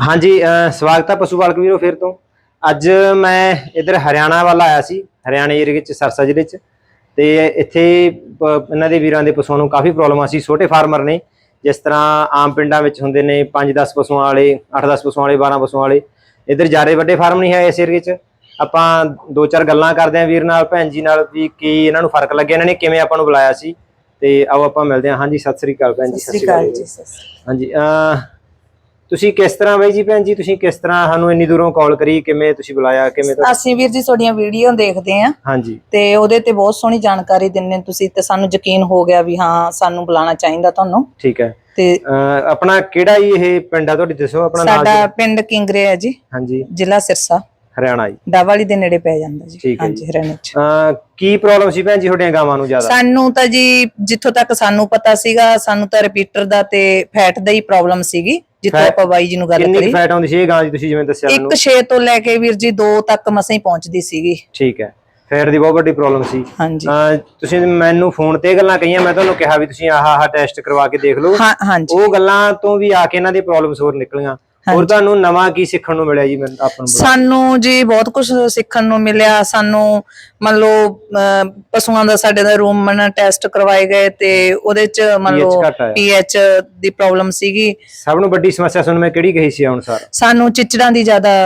ਹਾਂਜੀ ਸਵਾਗਤ ਹੈ ਪਸ਼ੂ ਪਾਲਕ ਵੀਰੋ ਫਿਰ ਤੋਂ। ਅੱਜ ਮੈਂ ਇਧਰ ਹਰਿਆਣਾ ਵੱਲ ਆਇਆ ਸੀ ਹਰਿਆਣੇ ਏਰੀਏ ਵਿੱਚ ਸਰਸਾ ਜ਼ਿਲ੍ਹੇ 'ਚ। ਤੇ ਇੱਥੇ ਇਹਨਾਂ ਦੇ ਵੀਰਾਂ ਦੇ ਪਸ਼ੂਆਂ ਨੂੰ ਕਾਫੀ ਪ੍ਰੋਬਲਮ ਸੀ ਛੋਟੇ ਫਾਰਮਰ ਨੇ ਜਿਸ ਤਰ੍ਹਾਂ ਆਮ ਪਿੰਡਾਂ ਵਿੱਚ ਹੁੰਦੇ ਨੇ 5-10 ਪਸ਼ੂਆਂ ਵਾਲੇ 8-10 ਪਸ਼ੂਆਂ ਵਾਲੇ 12 ਪਸ਼ੂਆਂ ਵਾਲੇ। ਇਧਰ ਜ਼ਿਆਦਾ ਵੱਡੇ ਫਾਰਮ ਨਹੀਂ ਹੈ ਇਸ ਏਰੀਏ 'ਚ। ਆਪਾਂ ਦੋ ਚਾਰ ਗੱਲਾਂ ਕਰਦੇ ਆਂ ਵੀਰ ਨਾਲ ਭੈਣ ਜੀ ਨਾਲ ਵੀ ਕੀ ਇਹਨਾਂ ਨੂੰ ਫ਼ਰਕ ਲੱਗਿਆ ਇਹਨਾਂ ਨੇ ਕਿਵੇਂ ਆਪਾਂ ਨੂੰ ਬੁਲਾਇਆ ਸੀ। ਤੇ ਆਓ ਆਪਾਂ ਮਿਲਦੇ ਹਾਂ। ਹਾਂਜੀ ਸਤਿ ਸ੍ਰੀ ਅਕਾਲ ਭੈਣ ਜੀ ਸਤਿ ਸ਼੍ਰੀ ਅਕਾਲ। ਜੀ ਹਾਂਜੀ ਅਹ ਤੁਸੀਂ ਕਿਸ ਤਰ੍ਹਾਂ ਬਾਈ ਜੀ ਭੈਣ ਜੀ ਤੁਸੀਂ ਕਿਸ ਤਰ੍ਹਾਂ ਸਾਨੂੰ ਇੰਨੀ ਦੂਰੋਂ ਕਾਲ ਕਰੀ ਕਿਵੇਂ ਤੁਸੀਂ ਬੁਲਾਇਆ ਕਿਵੇਂ ਅਕਾਲ। ਤੋਂ ਅਸੀਂ ਵੀਰ ਜੀ ਤੁਹਾਡੀਆਂ ਵੀਡੀਓ ਦੇਖਦੇ ਆਂ ਹਾਂਜੀ। ਤੇ ਉਹਦੇ ਤੇ ਬਹੁਤ ਸੋਹਣੀ ਜਾਣਕਾਰੀ ਦਿੰਦੇ ਤੁਸੀਂ ਤੇ ਸਾਨੂੰ ਯਕੀਨ ਹੋ ਗਿਆ ਵੀ ਹਾਂ ਸਾਨੂੰ ਬੁਲਾਉਣਾ ਚਾਹੀਦਾ ਤੁਹਾਨੂੰ। ਠੀਕ ਹੈ। ਤੇ ਅਹ ਆਪਣਾ ਕਿਹੜਾ ਜੀ ਇਹ ਪਿੰਡ ਆ? ਤੁਹਾਡੀ ਦੱਸੋ ਆਪਣਾ ਨਾਮ ਸਾਡਾ ਪਿੰਡ ਕਿੰਗਰੇ ਹੈ ਜੀ। ਹਾਂਜੀ। ਜ਼ਿਲ੍ਹਾ ਸਿਰਸਾ। ਹਰਿਆਣਾ ਜੀ। ਡਾਵਾਲੀ ਦੇ ਨੇੜੇ ਪੈ ਜਾਂਦਾ ਜੀ। ਹਾਂਜੀ ਹਰਿਆਣਾ ਚ। ਕੀ ਪ੍ਰੋਬਲਮ ਸੀ ਭੈਣ ਜੀ ਤੁਹਾਡੀਆਂ ਗਾਵਾਂ ਨੂੰ ਜ਼ਿਆਦਾ? ਸਾਨੂੰ ਤਾਂ ਜੀ ਜਿੱਥੋਂ ਤੱਕ ਸਾਨੂੰ ਪਤਾ ਸੀਗਾ ਸਾਨੂੰ ਤਾਂ ਰਿਪੀਟਰ ਦਾ ਤੇ ਫੈਟ ਦਾ ਹੀ ਪ੍ਰੋਬਲਮ ਸੀਗੀ ਜਿੱਥੋਂ ਆਪਾਂ ਬਾਈ ਜੀ ਨੂੰ ਗੱਲ ਕਿੰਨੀ ਕਰੀ। ਫੈਟ ਆਉਂਦੀ ਸੀ ਇਹ ਗਾਂ ਦੀ ਤੁਸੀਂ ਜਿਵੇਂ ਦੱਸਿਆ ਮੈਨੂੰ? 1 6 ਤੋਂ ਲੈ ਕੇ ਵੀਰ ਜੀ 2 ਤੱਕ ਮਸਾਂ ਹੀ ਪਹੁੰਚਦੀ ਸੀਗੀ। ਠੀਕ ਹੈ। ਫੈਟ ਦੀ ਬਹੁਤ ਵੱਡੀ ਪ੍ਰੋਬਲਮ ਸੀ। ਹਾਂਜੀ। ਤੁਸੀਂ ਮੈਨੂੰ ਫੋਨ ਤੇ ਗੱਲਾਂ ਕਹੀਆਂ ਮੈਂ ਤੁਹਾਨੂੰ ਕਿਹਾ ਵੀ ਤੁਸੀਂ ਆਹ ਆਹ ਟੈਸਟ ਕਰਵਾ ਕੇ ਦੇਖ ਲਓ। ਉਹ ਗੱਲਾਂ ਤੋਂ ਵੀ ਆ ਕੇ ਇਹਨਾਂ ਦੀ ਪ੍ਰੋਬਲਮਸ ਹੋਰ ਨਿਕਲੀਆਂ। ਹੋਰ ਤੁਹਾਨੂੰ ਨਵਾਂ ਕੀ ਸਿੱਖਣ ਨੂੰ ਮਿਲਿਆ ਜੀ ਮੈਨੂੰ ਆਪਾਂ ਨੂੰ ਸਾਨੂੰ ਜੀ ਬਹੁਤ ਕੁਝ ਸਿੱਖਣ ਨੂੰ ਮਿਲਿਆ। ਸਾਨੂੰ ਮੰਨ ਲਓ ਪਸ਼ੂਆਂ ਦਾ ਸਾਡੇ ਦਾ ਰੂਮ ਮਨ ਟੈਸਟ ਕਰਵਾਏ ਗਏ ਤੇ ਉਹਦੇ ਚ ਮੰਨ ਲਓ। ਪੀਐਚ ਦੀ ਪ੍ਰੋਬਲਮ ਸੀਗੀ। ਸਭ ਨੂੰ ਵੱਡੀ ਸਮੱਸਿਆ ਤੁਹਾਨੂੰ ਮੈਂ ਕਿਹੜੀ ਕਹੀ ਸੀ ਅਨੁਸਾਰ ਸਾਨੂੰ ਚਿਚੜਾਂ ਦੀ ਜ਼ਿਆਦਾ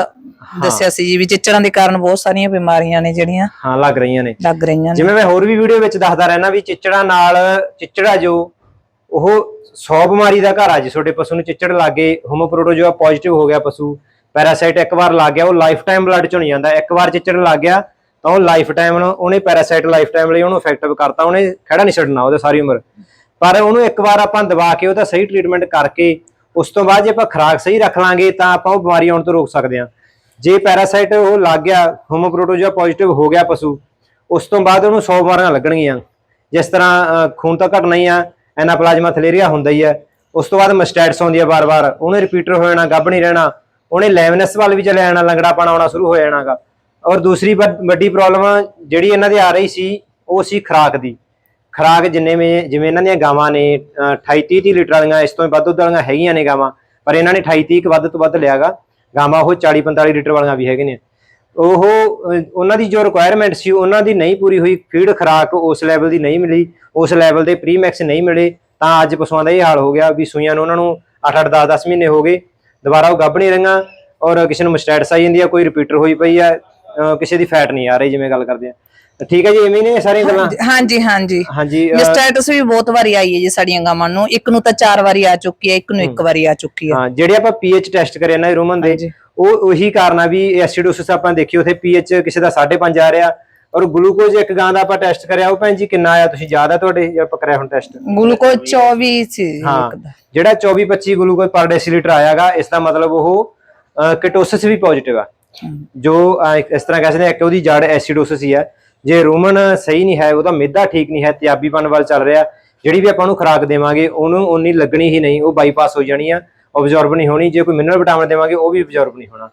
ਦੱਸਿਆ ਸੀ ਜੀ ਵੀ ਚਿਚੜਾਂ ਦੇ ਕਾਰਨ ਬਹੁਤ ਸਾਰੀਆਂ ਬਿਮਾਰੀਆਂ ਨੇ ਜਿਹੜੀਆਂ। ਹਾਂ ਲੱਗ ਰਹੀਆਂ ਨੇ। ਲੱਗ ਰਹੀਆਂ ਨੇ। ਜਿਵੇਂ ਮੈਂ ਹੋਰ ਵੀ ਵੀਡੀਓ ਵਿੱਚ ਦੱਸਦਾ ਰਹਿਣਾ ਵੀ ਚਿੱਚੜਾ ਨਾਲ ਚਿੱਚੜਾ ਜੋ ਉਹ 100 ਬਿਮਾਰੀ ਦਾ ਘਰ ਆ ਜੀ, ਤੁਹਾਡੇ ਪਸ਼ੂ ਨੂੰ ਚਿੱਚੜ ਲੱਗ ਗਏ ਜੋ ਪੋਜ਼ਿਟਿਵ ਹੋ ਗਿਆ ਪਸ਼ੂ ਪੈਰਾਸਾਈਟ ਇੱਕ ਵਾਰ ਲੱਗ ਗਿਆ, ਉਹ ਲਾਈਫ ਟਾਈਮ ਬਲੱਡ ਚੋਂ ਨਹੀਂ ਜਾਂਦਾ, ਇੱਕ ਵਾਰ ਚਿੱਚੜ ਲੱਗ ਗਿਆ, ਤਾਂ ਉਹ ਲਾਈਫ ਟਾਈਮ ਉਹਨੇ ਪੈਰਾਸਾਈਟ ਲਾਈਫ ਟਾਈਮ ਲਈ ਉਹਨੂੰ ਇਫੈਕਟਿਵ ਕਰਤਾ, ਉਹਨੇ ਖੜਾ ਨਹੀਂ ਛੱਡਣਾ ਉਹਦੇ ਸਾਰੀ ਉਮਰ। ਪਰ ਉਹਨੂੰ ਇੱਕ ਵਾਰ ਆਪਾਂ ਦਬਾ ਕੇ ਉਹਦਾ ਸਹੀ ਟ੍ਰੀਟਮੈਂਟ ਕਰਕੇ, ਉਸ ਤੋਂ ਬਾਅਦ ਜੇ ਆਪਾਂ ਖੁਰਾਕ ਸਹੀ ਰੱਖ ਲਾਂਗੇ, ਤਾਂ ਆਪਾਂ ਉਹ ਬਿਮਾਰੀ ਆਉਣ ਤੋਂ ਰੋਕ ਸਕਦੇ ਹਾਂ। ਜੇ ਪੈਰਾਸਾਈਟ ਉਹ ਲੱਗ ਗਿਆ, ਹੋਮੋਪ੍ਰੋਟੋਜੋਆ ਪੋਜ਼ਿਟਿਵ ਹੋ ਗਿਆ ਪਸ਼ੂ, ਉਸ ਤੋਂ ਬਾਅਦ ਉਹਨੂੰ 100 ਬਿਮਾਰੀਆਂ ਲੱਗਣਗੀਆਂ। ਜਿਸ ਤਰ੍ਹਾਂ ਖੂਨ ਤਾਂ ਘਟਣਾ ਹੀ ਆ ਐਨਾਪਲਾਜ਼ਮਾ ਥਲੇਰੀਆ ਹੁੰਦਾ ਹੀ ਹੈ। ਉਸ ਤੋਂ ਬਾਅਦ ਮਸਟੈਟਸ ਆਉਂਦੀ ਹੈ ਬਾਰ-ਬਾਰ। ਉਹਨੇ ਰਿਪੀਟਰ ਹੋ ਜਾਣਾ ਗੱਭ ਨਹੀਂ ਰਹਿਣਾ। ਉਹਨੇ ਲੈਮਨਸ ਵੱਲ ਵੀ ਚਲੇ ਜਾਣਾ, ਲੰਗੜਾ ਪਾਣਾ ਆਉਣਾ ਸ਼ੁਰੂ ਹੋ ਜਾਣਾਗਾ। ਔਰ ਦੂਸਰੀ ਵੱਡ- ਵੱਡੀ ਪ੍ਰੋਬਲਮ ਜਿਹੜੀ ਇਹਨਾਂ ਦੇ ਆ ਰਹੀ ਸੀ, ਉਹ ਸੀ ਖੁਰਾਕ ਦੀ। ਖੁਰਾਕ ਜਿੰਨੇ ਮੇ ਜਿਵੇਂ ਇਹਨਾਂ ਦੀਆਂ ਗਾਵਾਂ ਨੇ 28 30 ਲੀਟਰ ਵਾਲੀਆਂ, ਇਸ ਤੋਂ ਵੀ ਵੱਧ ਦੁੱਧ ਵਾਲੀਆਂ ਹੈਗੀਆਂ ਨੇ ਗਾਵਾਂ। ਪਰ ਇਹਨਾਂ ਨੇ 28 30 ਵੱਧ ਤੋਂ ਵੱਧ ਲਿਆਗਾ। ਗਾਵਾਂ ਉਹ 40 45 ਲੀਟਰ ਵਾਲੀਆਂ ਵੀ ਹੈਗੇ ਨੇ। ਉਹ, ਉਹਨਾਂ ਦੀ ਜੋ ਰਿਕੁਆਇਰਮੈਂਟ ਸੀ, ਉਹਨਾਂ ਦੀ ਨਹੀਂ ਪੂਰੀ ਹੋਈ, ਫੀਡ ਖੁਰਾਕ ਉਸ ਲੈਵਲ ਦੀ ਨਹੀਂ ਮਿਲੀ, ਉਸ ਲੈਵਲ ਦੇ ਪ੍ਰੀਮੈਕਸ ਨਹੀਂ ਮਿਲੇ, ਤਾਂ ਅੱਜ ਪਸ਼ੂਆਂ ਦਾ ਇਹ ਹਾਲ ਹੋ ਗਿਆ ਵੀ ਸੂਈਆਂ ਨੂੰ ਉਹਨਾਂ ਨੂੰ 8 8 10 10 ਮਹੀਨੇ ਹੋ ਗਏ, ਦੁਬਾਰਾ ਉਹ ਗੱਭ ਨਹੀਂ ਰਹੀਆਂ, ਔਰ ਕਿਸੇ ਨੂੰ ਮਸਟੈਟਸ ਆਈ ਜਾਂਦੀ ਆ, ਕੋਈ ਰਿਪੀਟਰ ਹੋਈ ਪਈ ਆ ਕਿਸੇ ਦੀ ਫੈਟ ਨਹੀਂ ਆ ਰਹੀ, ਜਿਵੇਂ ਗੱਲ ਕਰਦੇ ਆ। ਠੀਕ ਹੈ ਜੀ ਐਵੇਂ ਨੇ ਇਹ ਸਾਰੀਆਂ ਗੱਲਾਂ? ਹਾਂਜੀ ਹਾਂਜੀ ਹਾਂਜੀ। ਅਹ, ਮਸਟੈਟਸ ਵੀ ਬਹੁਤ ਵਾਰੀ ਆਈ ਹੈ ਜੀ ਸਾਡੀਆਂ ਗਾਵਾਂ ਨੂੰ। ਇੱਕ ਨੂੰ ਤਾਂ ਚਾਰ ਵਾਰੀ ਆ ਚੁੱਕੀ ਹੈ ਇੱਕ ਨੂੰ ਇੱਕ ਵਾਰੀ ਆ ਚੁੱਕੀ ਹੈ। ਹਾਂ ਜਿਹੜੇ ਆਪਾਂ ਪੀਐਚ ਟੈਸਟ ਕਰੇ ਨਾ ਰੋਮਨ ਦੇ। ਉਹ ਉਹੀ ਕਾਰਨ ਆ ਵੀ ਐਸਿਡੋਸਿਸ ਆਪਾਂ ਦੇਖੀ ਉਥੇ ਪੀਐਚ ਕਿਸੇ ਦਾ 5.5 ਆ ਰਿਹਾ ਔਰ ਗਲੂਕੋਜ਼ ਇੱਕ ਗਾਂ ਦਾ ਆਪਾਂ ਟੈਸਟ ਕਰਿਆ ਉਹ ਭੈਣ ਜੀ ਕਿੰਨਾ ਆਇਆ? ਤੁਸੀਂ ਯਾਦ ਆ ਤੁਹਾਡੇ ਜੇ ਆਪਾਂ ਕਰਿਆ ਹੁਣ ਟੈਸਟ ਗਲੂਕੋਜ਼ 24 ਸੀ ਹਾਂ। ਜਿਹੜਾ 24 25 ਗਲੂਕੋਜ਼ ਪਰ ਡੈਸੀਲੀਟਰ ਆਇਆਗਾ ਇਸ ਦਾ ਮਤਲਬ ਉਹ ਕਿਟੋਸਿਸ ਵੀ ਪੋਜ਼ਿਟਿਵ ਆ। ਜੋ ਇਸ ਤਰ੍ਹਾਂ ਕਹਿ ਸਕਦੇ ਆ ਕਿ ਉਹਦੀ ਜੜ ਐਸਿਡੋਸਿਸ ਹੀ ਹੈ ਜੇ ਰੋਮਨ ਸਹੀ ਨਹੀਂ ਹੈ ਉਹਦਾ ਮਿੱਦਾ ਠੀਕ ਨਹੀਂ ਹੈ, ਤਿਆਬੀਪਨ ਵੱਲ ਚੱਲ ਰਿਹਾ। ਜਿਹੜੀ ਵੀ ਆਪਾਂ ਉਹਨੂੰ ਖੁਰਾਕ ਦੇਵਾਂਗੇ, ਉਹਨੂੰ ਉਨੀ ਲੱਗਣੀ ਹੀ ਨਹੀਂ, ਉਹ ਬਾਈਪਾਸ ਹੋ ਜਾਣੀ ਆ ਅਬਜ਼ੌਰਬ ਨਹੀਂ ਹੋਣੀ। ਜੇ ਕੋਈ ਮਿਨਰਲ ਵਿਟਾਮਿਨ ਦੇਵਾਂਗੇ, ਉਹ ਵੀ ਅਬਜ਼ੌਰਬ ਨਹੀਂ ਹੋਣਾ।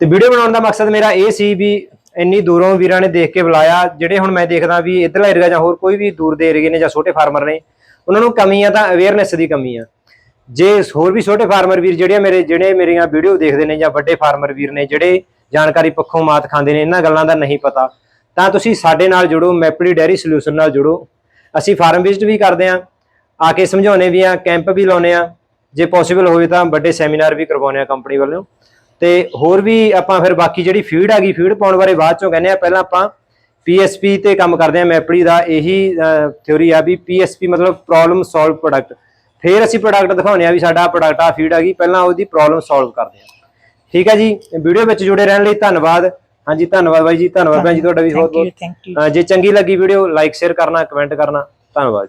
ਤੇ ਵੀਡੀਓ ਬਣਾਉਣ ਦਾ ਮਕਸਦ ਮੇਰਾ ਇਹ ਸੀ ਵੀ ਇੰਨੀ ਦੂਰੋਂ ਵੀਰਾਂ ਨੇ ਦੇਖ ਕੇ ਬੁਲਾਇਆ, ਜਿਹੜੇ ਹੁਣ ਮੈਂ ਦੇਖਦਾ ਵੀ ਇਧਰਲਾ ਏਰੀਆ ਜਾਂ ਹੋਰ ਕੋਈ ਵੀ ਦੂਰ ਦੇ ਏਰੀਏ ਨੇ ਜਾਂ ਛੋਟੇ ਫਾਰਮਰ ਨੇ, ਉਹਨਾਂ ਨੂੰ ਕਮੀ ਆ ਤਾਂ ਅਵੇਅਰਨੈਸ ਦੀ ਕਮੀ ਆ। ਜੇ ਹੋਰ ਵੀ ਛੋਟੇ ਫਾਰਮਰ ਵੀਰ ਜਿਹੜੇ ਮੇਰੇ ਜਿਹੜੇ ਮੇਰੀਆਂ ਵੀਡੀਓ ਦੇਖਦੇ ਨੇ ਜਾਂ ਵੱਡੇ ਫਾਰਮਰ ਵੀਰ ਨੇ, ਜਿਹੜੇ ਜਾਣਕਾਰੀ ਪੱਖੋਂ ਮਾਤ ਖਾਂਦੇ ਨੇ, ਇਹਨਾਂ ਗੱਲਾਂ ਦਾ ਨਹੀਂ ਪਤਾ। ਤਾਂ ਤੁਸੀਂ ਸਾਡੇ ਨਾਲ ਜੁੜੋ ਮੈਪੜੀ ਡੈਰੀ ਸੋਲੂਸ਼ਨ ਨਾਲ ਜੁੜੋ। ਅਸੀਂ ਫਾਰਮ ਵਿਜ਼ਿਟ ਵੀ ਕਰਦੇ ਆਂ ਆ ਕੇ ਸਮਝਾਉਨੇ ਵੀ ਆ ਕੈਂਪ ਵੀ ਲਾਉਨੇ ਆ ਜੇ ਪੋਸੀਬਲ ਹੋਵੇ ਤਾਂ ਵੱਡੇ ਸੈਮੀਨਾਰ ਵੀ ਕਰਵਾਉਨੇ ਆ ਕੰਪਨੀ ਵੱਲੋਂ। ਤੇ ਹੋਰ ਵੀ ਆਪਾਂ ਫਿਰ ਬਾਕੀ ਜਿਹੜੀ ਫੀਡ ਹੈਗੀ ਫੀਡ ਪਾਉਣ ਬਾਰੇ ਬਾਅਦ ਚੋਂ ਕਹਿੰਦੇ ਆ ਪਹਿਲਾਂ ਆਪਾਂ ਪੀਐਸਪੀ ਤੇ ਕੰਮ ਕਰਦੇ ਆ ਮੈਪੜੀ ਦਾ, ਇਹੀ ਥਿਉਰੀ ਆ ਵੀ ਪੀਐਸਪੀ ਮਤਲਬ ਪ੍ਰੋਬਲਮ ਸੋਲਵ ਪ੍ਰੋਡਕਟ ਫਿਰ ਅਸੀਂ ਪ੍ਰੋਡਕਟ ਦਿਖਾਉਨੇ ਆ ਵੀ ਸਾਡਾ ਪ੍ਰੋਡਕਟ ਆ, ਫੀਡ ਹੈਗੀ ਪਹਿਲਾਂ ਉਹਦੀ ਪ੍ਰੋਬਲਮ ਸੋਲਵ ਕਰਦੇ ਆ ਠੀਕ ਹੈ ਜੀ ਵੀਡੀਓ ਵਿੱਚ ਜੁੜੇ ਰਹਿਣ ਲਈ ਧੰਨਵਾਦ। ਹਾਂਜੀ ਧੰਨਵਾਦ ਬਾਈ ਜੀ ਧੰਨਵਾਦ ਭੈਣ ਜੀ ਤੁਹਾਡਾ ਵੀ ਬਹੁਤ ਬਹੁਤ ਥੈਂਕ ਯੂ ਅਹ ਜੇ ਚੰਗੀ ਲੱਗੀ ਵੀਡੀਓ ਲਾਈਕ ਸ਼ੇਅਰ ਕਰਨਾ ਕਮੈਂਟ ਕਰਨਾ। ਧੰਨਵਾਦ।